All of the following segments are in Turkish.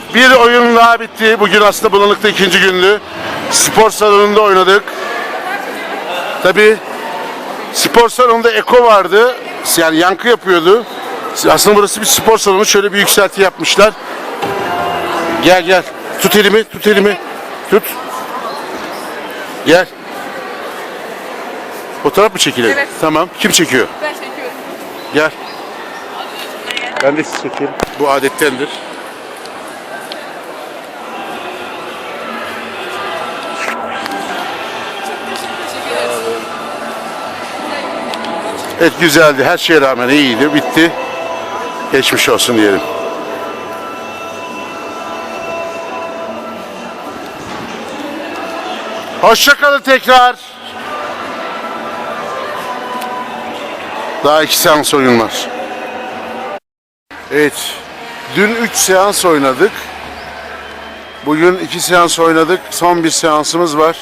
Evet bir oyun daha bitti. Bugün aslında Bulanık'ta ikinci gündü. Spor salonunda oynadık. Tabi spor salonunda eko vardı. Yani yankı yapıyordu. Aslında burası bir spor salonu. Şöyle bir yükselti yapmışlar. Gel gel. Tut elimi, tut elimi. Tut. Gel. Fotoğraf mı çekilelim? Evet. Tamam. Kim çekiyor? Ben çekiyorum. Gel. Ben de sizi çekeyim. Bu adettendir. Evet güzeldi. Her şeye rağmen iyiydi. Bitti. Geçmiş olsun diyelim. Hoşçakalın tekrar. Daha iki seans oyun var. Evet. Dün 3 seans oynadık. Bugün 2 seans oynadık. Son bir seansımız var.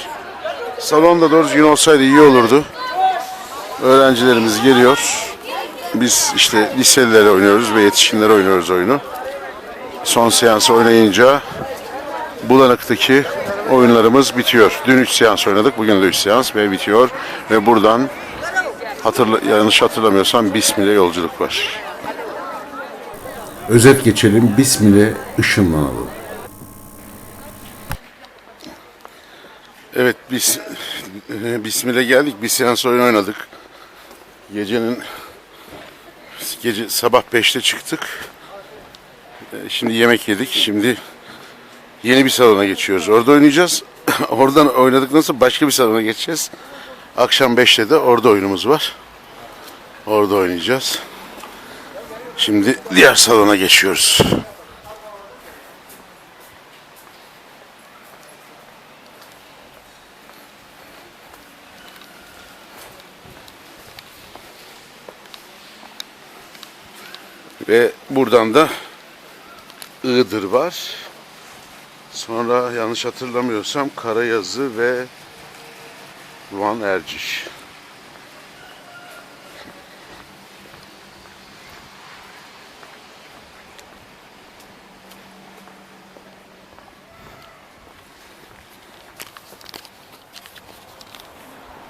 Salonda doğru düzgün olsaydı iyi olurdu. Öğrencilerimiz geliyor. Biz işte liselilere oynuyoruz ve yetişkinlere oynuyoruz oyunu. Son seansı oynayınca Bulanık'taki oyunlarımız bitiyor. Dün 3 seans oynadık. Bugün de 3 seans ve bitiyor. Ve buradan hatırla, yanlış hatırlamıyorsam Bismil'e yolculuk var. Özet geçelim. Bismil'e ışınlanalım. Evet biz e, Bismil'e geldik. Bir seans oyun oynadık. Gecenin gece sabah 5'te çıktık. E, Şimdi yemek yedik. Şimdi yeni bir salona geçiyoruz. Orada oynayacağız. Oradan oynadıktan sonra başka bir salona geçeceğiz. Akşam 5'te de orada oyunumuz var. Orada oynayacağız. Şimdi diğer salona geçiyoruz. Ve buradan da Iğdır var. Sonra yanlış hatırlamıyorsam Karayazı ve Van Erciş.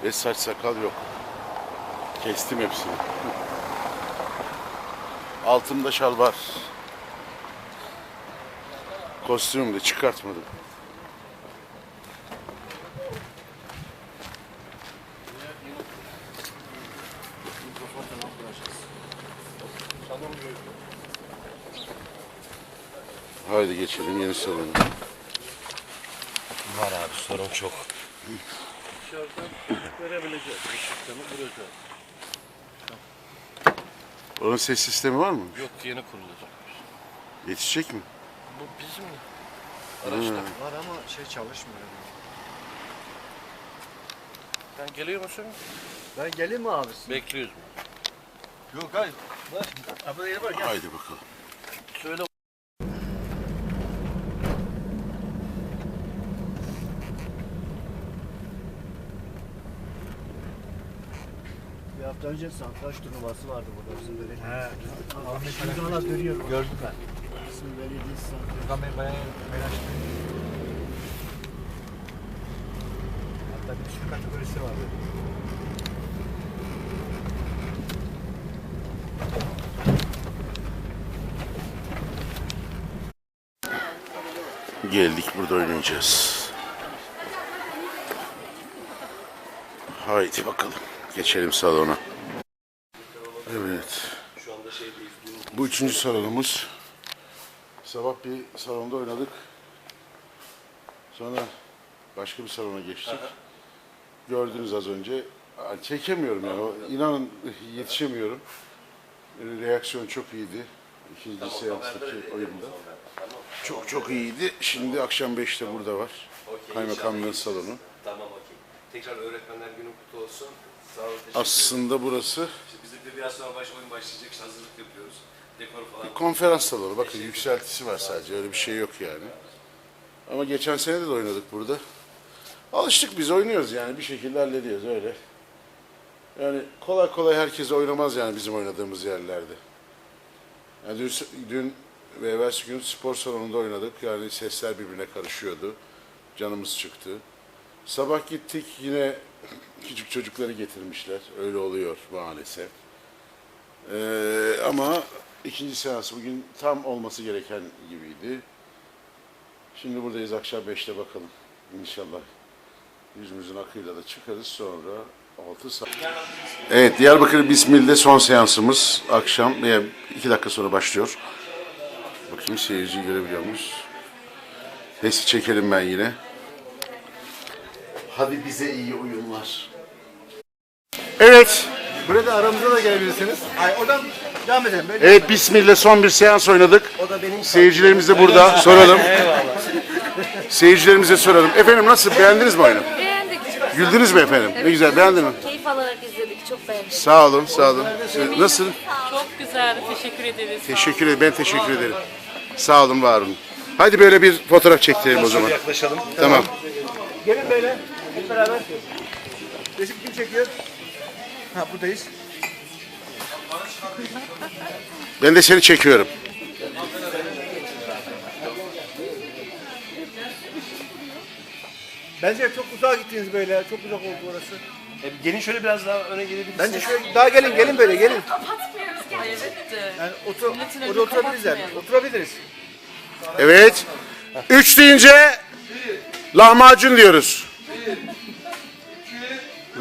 Ve saç sakal yok. Kestim hepsini. Altımda şal var. Kostümümü de çıkartmadım. Haydi geçelim yeni salona. Var abi sorun çok. Onun ses sistemi var mı? Yok yeni kurulacak. Yetişecek mi? Bu bizim mi? Araçta. Var ama şey çalışmıyor. Sen geliyor musun? Ben geleyim mi abi? Bekliyoruz. Yok hayır. Var. Abi yeri var gel. Haydi bakalım. Söyle. Hafta önce satranç turnuvası vardı burada bizim belediye. He. Ahmet Yılgın'a görüyorum. Gördüm ben. Bizim belediyesi satranç. Yılgın Bey bayağı melaştı. Hatta bir sürü kategorisi vardı. Geldik burada oynayacağız. Haydi bakalım. Geçelim salona. Evet. Bu üçüncü salonumuz. Sabah bir salonda oynadık. Sonra başka bir salona geçtik. Gördünüz az önce. Çekemiyorum yani. O- İnanın yetişemiyorum. Reaksiyon çok iyiydi. İkinci seanstaki oyunda. Çok çok iyiydi. Şimdi akşam 5'te burada var. Okey, Kaymakamlığın salonu. Tamam okey. Tekrar öğretmenler günü kutlu olsun. Sağ olun teşekkür ederim. Aslında burası İşte Bizim de biraz sonra baş oyun başlayacak. işte hazırlık yapıyoruz. Dekor falan. konferans salonu. Bakın yükseltisi var sadece. Öyle bir şey yok yani. Ama geçen sene de oynadık burada. Alıştık biz oynuyoruz yani bir şekilde hallediyoruz öyle. Yani kolay kolay herkes oynamaz yani bizim oynadığımız yerlerde. Yani dün, dün ve evvelsi gün spor salonunda oynadık. Yani sesler birbirine karışıyordu. Canımız çıktı. Sabah gittik yine küçük çocukları getirmişler. Öyle oluyor maalesef. Ee, ama ikinci seans bugün tam olması gereken gibiydi. Şimdi buradayız akşam 5'te bakalım. İnşallah yüzümüzün akıyla da çıkarız sonra 6 saat. Evet Diyarbakır Bismil'de son seansımız akşam veya 2 dakika sonra başlıyor. Bakayım seyirciyi görebiliyor muyuz? Neyse çekelim ben yine. Hadi bize iyi oyunlar. Evet. Burada aramıza da gelebilirsiniz. Ay oradan devam edelim. Böyle Evet Bismil'le son bir seans oynadık. o da benim Seyircilerimiz de burada. Soralım. Seyircilerimize soralım. Efendim nasıl? Beğendiniz mi oyunu? Beğendik. Güldünüz mü efendim? Ne güzel. Beğendin mi? Keyif alarak izledik. Çok beğendik. Sağ olun, sağ olun. Siz- Nasıl? Çok güzeldi. Teşekkür ederiz. Teşekkür ederim. Ben teşekkür ederim. Sağ olun, var olun. Hadi böyle bir fotoğraf çektirelim o zaman. Yaklaşalım. Tamam. Gelin böyle. Hep beraber. Resim kim çekiyor? Ha buradayız. Ben de seni çekiyorum. Bence çok uzağa gittiniz böyle. Çok uzak oldu orası. E, gelin şöyle biraz daha öne gelebilirsiniz. Bence şöyle daha gelin gelin böyle gelin. Evet. Yani otur, orada oturabiliriz yani. Oturabiliriz. Evet. Üç deyince lahmacun diyoruz.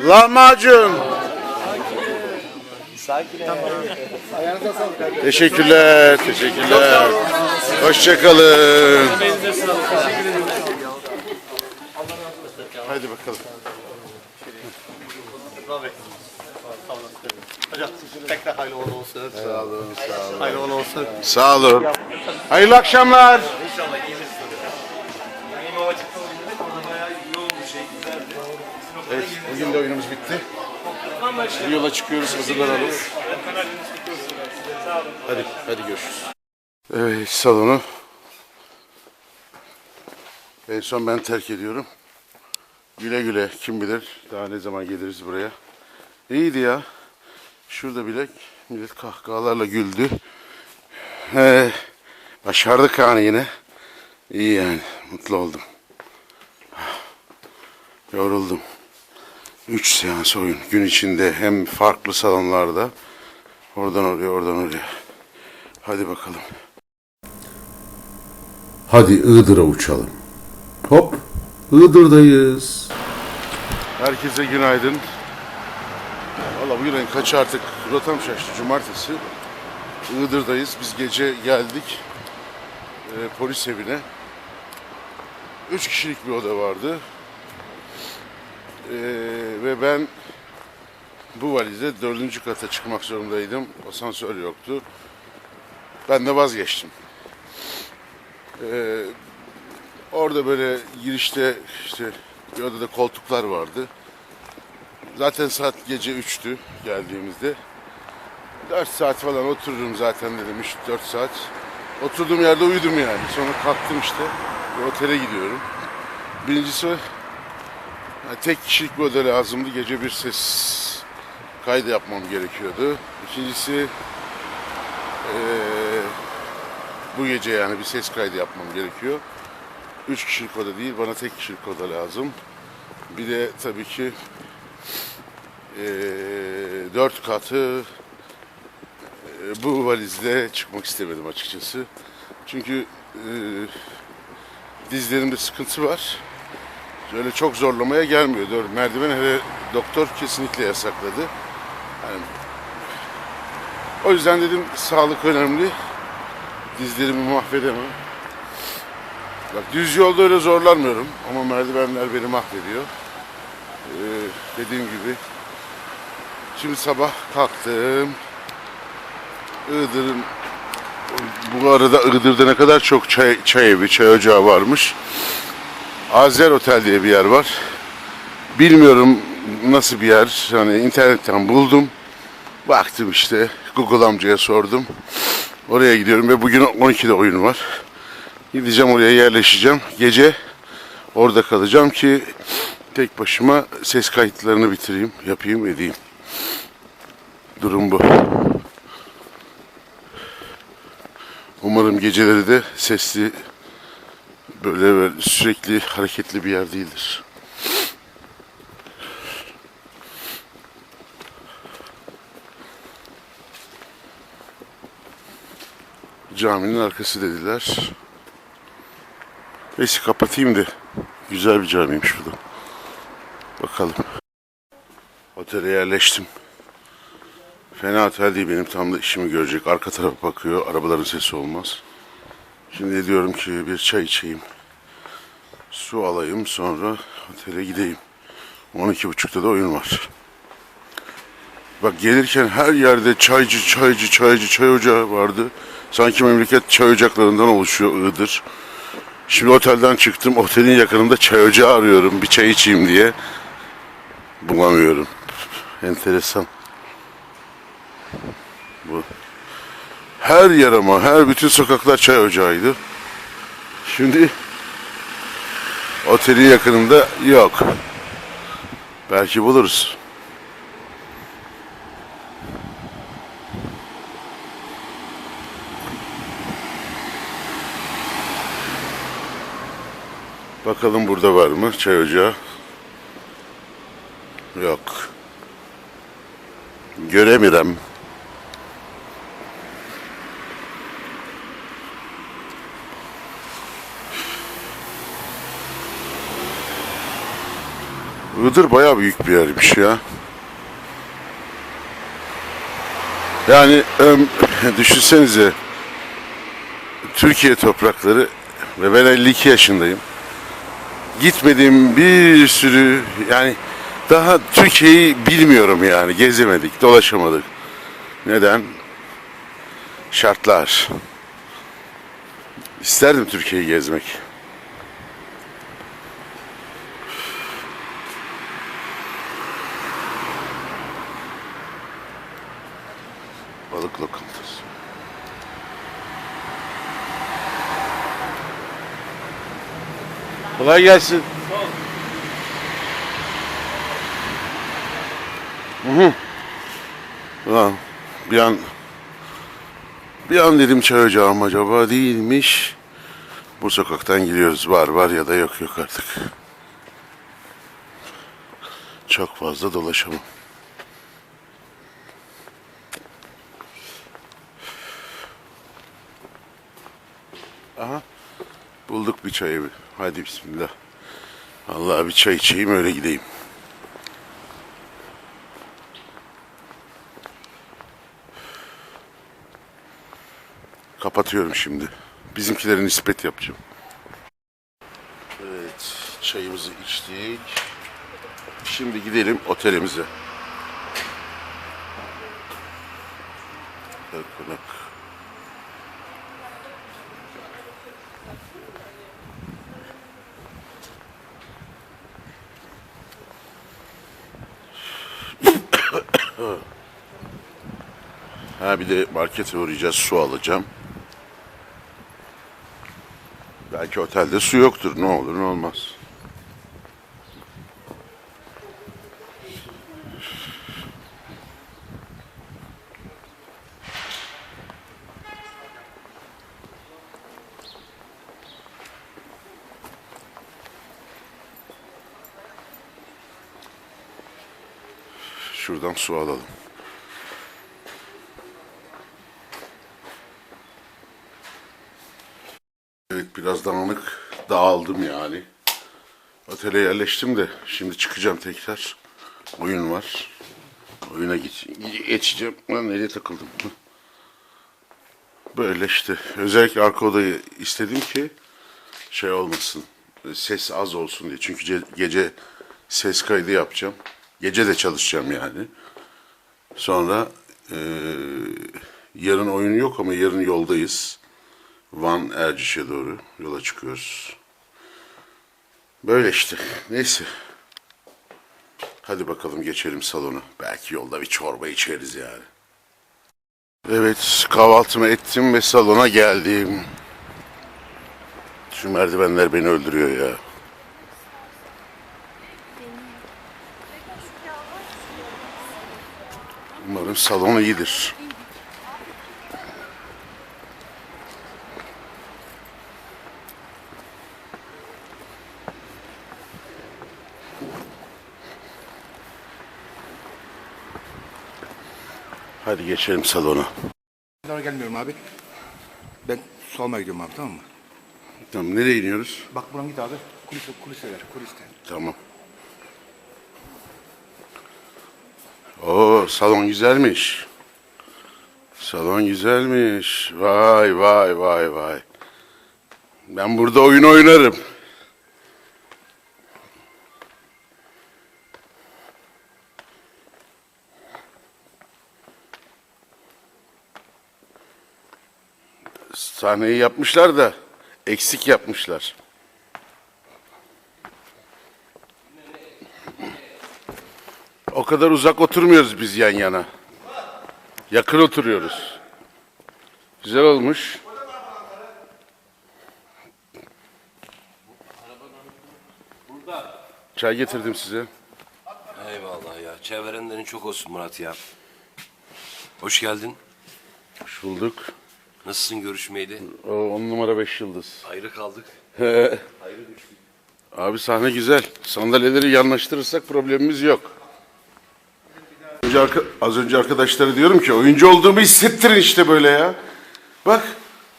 Lahmacun. Teşekkürler, teşekkürler. Hoşçakalın. Hadi bakalım. Hocam tekrar hayırlı uğurlu olsun. Sağ olun, sağ olun. Hayırlı uğurlu olsun. Sağ olun. Hayırlı akşamlar. İnşallah bugün de oyunumuz bitti. Yola çıkıyoruz, hazırlanalım. Hadi, hadi görüşürüz. Evet, salonu en son ben terk ediyorum. Güle güle, kim bilir daha ne zaman geliriz buraya. İyiydi ya. Şurada bile millet kahkahalarla güldü. Ee, başardık yani yine. İyi yani, mutlu oldum. Yoruldum. Üç seans oyun. Gün içinde hem farklı salonlarda. Oradan oraya, oradan oraya. Hadi bakalım. Hadi Iğdır'a uçalım. Hop, Iğdır'dayız. Herkese günaydın. Valla bugün ayın kaçı artık rotam şaştı. Cumartesi. Iğdır'dayız. Biz gece geldik. e, polis evine. Üç kişilik bir oda vardı. Ee, ve ben bu valizde dördüncü kata çıkmak zorundaydım. Asansör yoktu. Ben de vazgeçtim. Ee, orada böyle girişte işte bir odada koltuklar vardı. Zaten saat gece 3'tü geldiğimizde. 4 saat falan otururum zaten dedim 3-4 saat. Oturduğum yerde uyudum yani. Sonra kalktım işte. Otele gidiyorum. Birincisi yani tek kişilik bir oda lazımdı. Gece bir ses kaydı yapmam gerekiyordu. İkincisi eee, bu gece yani bir ses kaydı yapmam gerekiyor. Üç kişilik oda değil, bana tek kişilik oda lazım. Bir de tabii ki eee, dört katı eee, bu valizle çıkmak istemedim açıkçası. Çünkü eee dizlerimde sıkıntı var. Öyle çok zorlamaya gelmiyor. Doğru. Merdiven hele doktor kesinlikle yasakladı. Yani, o yüzden dedim sağlık önemli. Dizlerimi mahvedemem. Bak düz yolda öyle zorlanmıyorum ama merdivenler beni mahvediyor. Ee, dediğim gibi. Şimdi sabah kalktım. Iğdır'ın bu arada Iğdır'da ne kadar çok çay, çay evi, çay ocağı varmış. Azer Otel diye bir yer var. Bilmiyorum nasıl bir yer. Hani internetten buldum. Baktım işte. Google amcaya sordum. Oraya gidiyorum ve bugün 12'de oyun var. Gideceğim oraya yerleşeceğim. Gece orada kalacağım ki tek başıma ses kayıtlarını bitireyim, yapayım, edeyim. Durum bu. Umarım geceleri de sesli böyle, böyle sürekli hareketli bir yer değildir. Caminin arkası dediler. Neyse kapatayım da. Güzel bir camiymiş bu da. Bakalım. Otele yerleştim. Fena otel değil benim tam da işimi görecek. Arka tarafa bakıyor. Arabaların sesi olmaz. Şimdi diyorum ki bir çay içeyim. Su alayım sonra otele gideyim. 12.30'da da oyun var. Bak gelirken her yerde çaycı, çaycı, çaycı, çay ocağı vardı. Sanki memleket çay ocaklarından oluşuyor Iğdır. Şimdi otelden çıktım. Otelin yakınında çay ocağı arıyorum. Bir çay içeyim diye. Bulamıyorum. Enteresan. Bu. Her yer ama her bütün sokaklar çay ocağıydı. Şimdi otelin yakınında yok. Belki buluruz. Bakalım burada var mı çay ocağı? Yok. Göremiyorum. Iğdır bayağı büyük bir yermiş ya. Yani düşünsenize Türkiye toprakları ve ben 52 yaşındayım. Gitmediğim bir sürü yani daha Türkiye'yi bilmiyorum yani gezemedik, dolaşamadık. Neden? Şartlar. İsterdim Türkiye'yi gezmek. Kolay gelsin. Hı hı. Ulan bir an bir an dedim mı acaba değilmiş. Bu sokaktan gidiyoruz. Var var ya da yok yok artık. Çok fazla dolaşamam. Bulduk bir çayı. Hadi bismillah. Allah bir çay içeyim öyle gideyim. Kapatıyorum şimdi. Bizimkilere nispet yapacağım. Evet, çayımızı içtik. Şimdi gidelim otelimize. Konak. Ha bir de markete uğrayacağız, su alacağım. Belki otelde su yoktur, ne olur ne olmaz. Şuradan su alalım. Evet biraz dağınık dağıldım yani. Otele yerleştim de şimdi çıkacağım tekrar. Oyun var. Oyuna geçeceğim. Lan nereye takıldım? Böyle işte. Özellikle arka odayı istedim ki şey olmasın. Ses az olsun diye. Çünkü ce- gece ses kaydı yapacağım. Gece de çalışacağım yani. Sonra eee, yarın oyun yok ama yarın yoldayız. Van Erciş'e doğru yola çıkıyoruz. Böyle işte. Neyse. Hadi bakalım geçelim salona. Belki yolda bir çorba içeriz yani. Evet kahvaltımı ettim ve salona geldim. Şu merdivenler beni öldürüyor ya. Umarım salon iyidir. Hadi geçelim salona. Sonra gelmiyorum abi. Ben su almaya gidiyorum abi tamam mı? Tamam nereye iniyoruz? Bak buradan git abi. Kulise, kuliseler, kuliste. Tamam. Oo salon güzelmiş. Salon güzelmiş. Vay vay vay vay. Ben burada oyun oynarım. Sahneyi yapmışlar da eksik yapmışlar. O kadar uzak oturmuyoruz biz yan yana. Yakın oturuyoruz. Güzel olmuş. Çay getirdim size. Eyvallah ya. Çevrenlerin çok olsun Murat ya. Hoş geldin. Hoş bulduk. Nasılsın görüşmeydi? O, on numara beş yıldız. Ayrı kaldık. Abi sahne güzel. Sandalyeleri yanlaştırırsak problemimiz yok. Önce arka- az önce arkadaşlara diyorum ki oyuncu olduğumu hissettirin işte böyle ya. Bak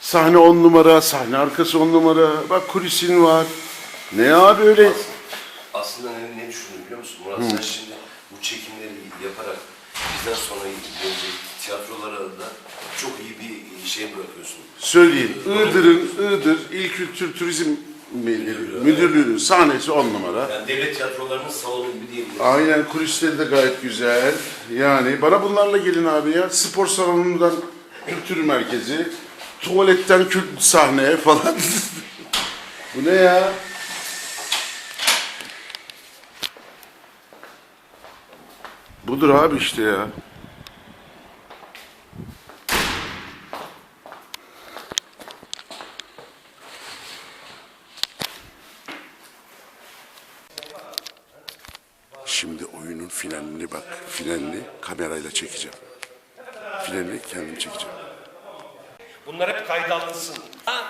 sahne on numara, sahne arkası on numara. Bak kulisin var. Ne abi öyle? Aslında ne, ne düşündüm biliyor musun Murat? Sen şimdi bu çekimleri yaparak bizden sonra gelecek tiyatrolara da çok iyi bir şey bırakıyorsun. Söyleyeyim. Iğdır'ın Iğdır İl Kültür Turizm Müdürlüğü'nün sahnesi on numara. Yani devlet tiyatrolarının salonu gibi değil. Aynen kulisleri de gayet güzel. Yani bana bunlarla gelin abi ya. Spor salonundan kültür merkezi, tuvaletten kült sahne falan. Bu ne ya? Budur abi işte ya. Şimdi oyunun finalini bak. Finalini kamerayla çekeceğim. Finalini kendim çekeceğim. Bunlar hep kayda alınsın. Ha?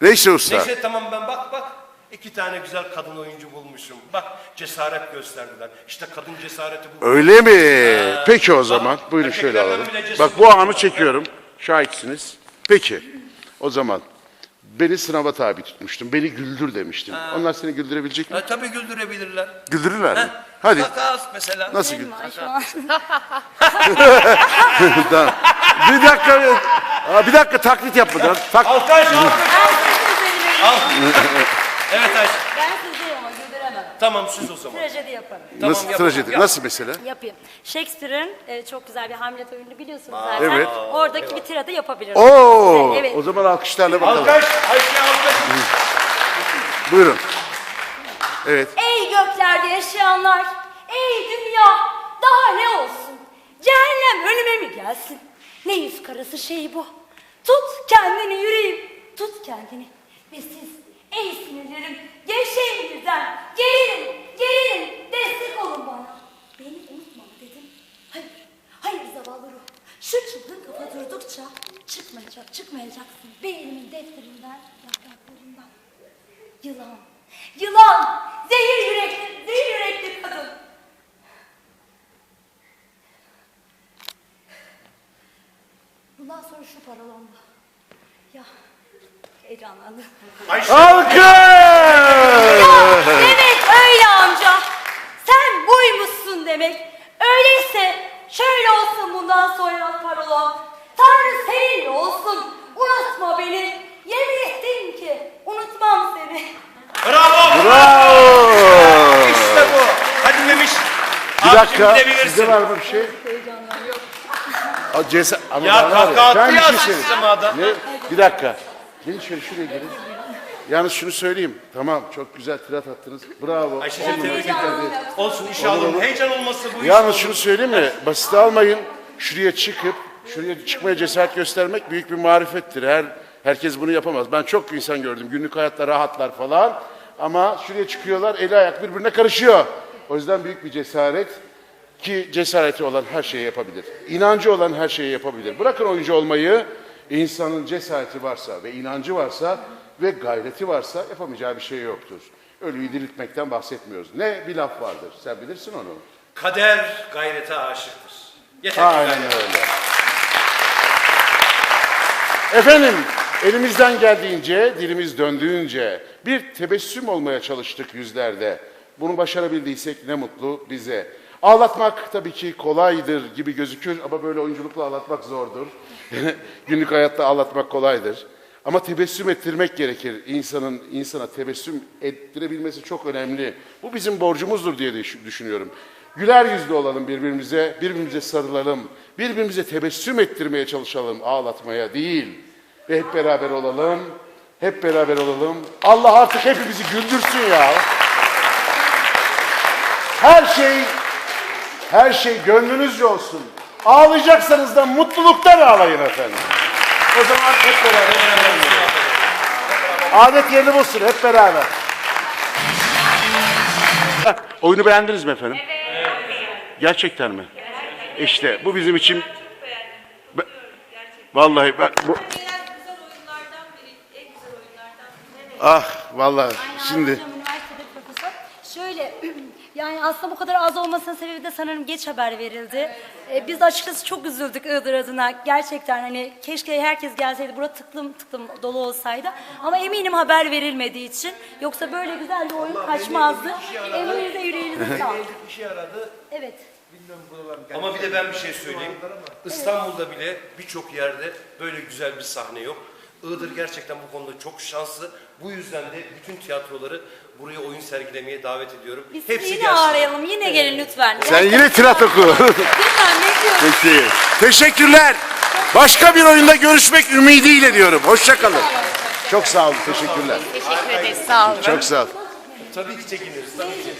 Neyse usta. Neyse tamam ben bak bak. İki tane güzel kadın oyuncu bulmuşum. Bak cesaret gösterdiler. İşte kadın cesareti bu. Öyle mi? Peki o zaman. bak, Buyurun şöyle alalım. Bak bu anı çekiyorum. Şahitsiniz. Peki. O zaman beni sınava tabi tutmuştun. Beni güldür demiştin. Onlar seni güldürebilecek mi? Ha, tabii güldürebilirler. Güldürürler mi? Ha, Hadi. Takas mesela. Nasıl güldür? Tamam. Bir dakika. bir- Aa, bir dakika taklit yapmadan. Tak Alkış alkış. Al. evet Ayşe. Ben sizdeyim ama güldüremem. Tamam siz o zaman. Trajedi yaparım. Tamam, Nasıl yapalım, trajedi? yap. Nasıl mesela? Yapayım. Shakespeare'in e, çok güzel bir Hamlet oyununu biliyorsunuz zaten. Evet. Oradaki bir tiradı yapabilirim. Oo! Evet. O zaman alkışlarla bakalım. Alkış. Ayşe alkış. Buyurun. Evet. Ey göklerde yaşayanlar, ey dünya, daha ne olsun? Cehennem önüme mi gelsin? Ne yüz karası şey bu? Tut kendini yüreğim, tut kendini. Ve siz, ey sinirlerim, gevşeyin birden, gerilin, gerilin, destek olun bana. Beni unutma dedim. Hayır, hayır zavallı ruh. Şu çılgın kafa durdukça çıkmayacak, çıkmayacaksın. Beynimin defterinden, yapraklarından. Yılan, yılan, zehir yürekli, zehir yürekli kadın. Bundan sonra şu paralonda. Ya, heyecanlandım. Alkış! Evet öyle amca. Sen buymuşsun demek. Öyleyse şöyle olsun bundan sonra parolon. Tanrı seninle olsun. Unutma beni. Yemin ettim ki unutmam seni. Bravo. Bravo! İşte bu. Hadi Memiş. Bir dakika, sizde var mı bir şey? Aa, Cesa ama Ya bana var kahkaha ben attı bir ya şey siz söyleyeyim. semada. Ne? Bir dakika. Gelin şöyle şuraya gelin. Yalnız şunu söyleyeyim. Tamam çok güzel tirat attınız. Bravo. Ayşe'cim tebrik ederim. Olsun inşallah. Heyecan olmazsa bu iş Yalnız şunu söyleyeyim mi? Basite almayın. Şuraya çıkıp şuraya çıkmaya cesaret göstermek büyük bir marifettir. Her herkes bunu yapamaz. Ben çok insan gördüm. Günlük hayatta rahatlar falan. Ama şuraya çıkıyorlar, eli ayak birbirine karışıyor. O yüzden büyük bir cesaret ki cesareti olan her şeyi yapabilir. İnancı olan her şeyi yapabilir. Bırakın oyuncu olmayı, insanın cesareti varsa ve inancı varsa ve gayreti varsa yapamayacağı bir şey yoktur. Ölüyü diriltmekten bahsetmiyoruz. Ne bir laf vardır, sen bilirsin onu. Kader gayrete aşıktır. Yeter Aynen öyle. Efendim, elimizden geldiğince, dilimiz döndüğünce bir tebessüm olmaya çalıştık yüzlerde. Bunu başarabildiysek ne mutlu bize. Ağlatmak tabii ki kolaydır gibi gözükür ama böyle oyunculukla ağlatmak zordur. Günlük hayatta ağlatmak kolaydır. Ama tebessüm ettirmek gerekir. İnsanın insana tebessüm ettirebilmesi çok önemli. Bu bizim borcumuzdur diye düş- düşünüyorum. Güler yüzlü olalım birbirimize, birbirimize sarılalım, birbirimize tebessüm ettirmeye çalışalım, ağlatmaya değil. Ve hep beraber olalım, hep beraber olalım. Allah artık hepimizi güldürsün ya. Her şey, her şey gönlünüzce olsun. Ağlayacaksanız da mutluluktan ağlayın efendim. O zaman hep beraber. Adet yerini bulsun hep beraber. Oyunu beğendiniz mi efendim? Gerçekten mi? İşte bu bizim için... Vallahi bak bu... Ah vallahi şimdi... Hocam üniversitede profesör. Şöyle yani aslında bu kadar az olmasının sebebi de sanırım geç haber verildi. Ee, biz açıkçası çok üzüldük Iğdır adına. Gerçekten hani keşke herkes gelseydi. Burada tıklım tıklım dolu olsaydı. Ama eminim haber verilmediği için. Yoksa böyle güzel bir oyun kaçmazdı. Elinize yüreğinize sağlık. Evet. Ama bir de ben bir şey söyleyeyim. İstanbul'da bile birçok yerde böyle güzel bir sahne yok. Iğdır gerçekten bu konuda çok şanslı. Bu yüzden de bütün tiyatroları buraya oyun sergilemeye davet ediyorum. Biz sizi yine gelsin. ağırlayalım. Yine gelin lütfen. Sen yine tirat oku. Lütfen bekliyorum. Peki. Teşekkürler. Başka bir oyunda görüşmek ümidiyle diyorum. Hoşça kalın. Çok sağ olun. Teşekkürler. Teşekkür ederiz. Sağ olun. Çok sağ olun. Tabii ki çekiniriz. Tabii ki.